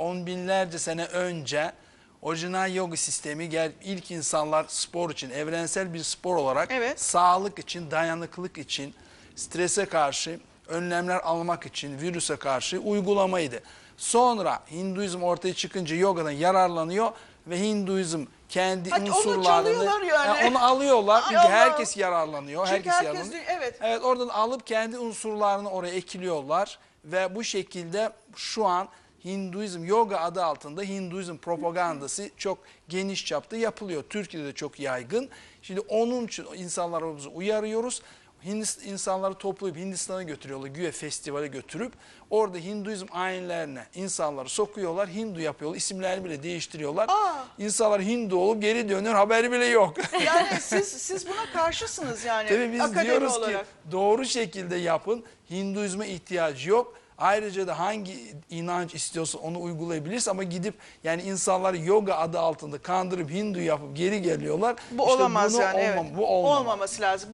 on binlerce sene önce orijinal yoga sistemi gel ilk insanlar spor için evrensel bir spor olarak Evet. sağlık için, dayanıklılık için, strese karşı önlemler almak için, virüse karşı uygulamaydı. Sonra Hinduizm ortaya çıkınca yogadan yararlanıyor ve Hinduizm kendi Hadi onu unsurlarını çalıyorlar yani. onu alıyorlar. Çünkü herkes yararlanıyor. Çünkü herkes herkes yararlanıyor. evet. Evet oradan alıp kendi unsurlarını oraya ekliyorlar ve bu şekilde şu an Hinduizm yoga adı altında Hinduizm propagandası çok geniş çapta yapılıyor. Türkiye'de de çok yaygın. Şimdi onun için insanlarımızı uyarıyoruz. Hindist, insanları toplayıp Hindistan'a götürüyorlar. Güya festivale götürüp orada Hinduizm ayinlerine insanları sokuyorlar. Hindu yapıyorlar. isimlerini bile değiştiriyorlar. Aa. İnsanlar Hindu olup geri dönüyor. Haberi bile yok. Yani siz siz buna karşısınız yani Tabii biz akademi diyoruz olarak. ki doğru şekilde yapın. Hinduizme ihtiyacı yok. Ayrıca da hangi inanç istiyorsa onu uygulayabilirsin ama gidip yani insanları yoga adı altında kandırıp Hindu yapıp geri geliyorlar. Bu İşte olamaz bunu yani. olmam- evet. Bu olmamalı. Olmaması lazım.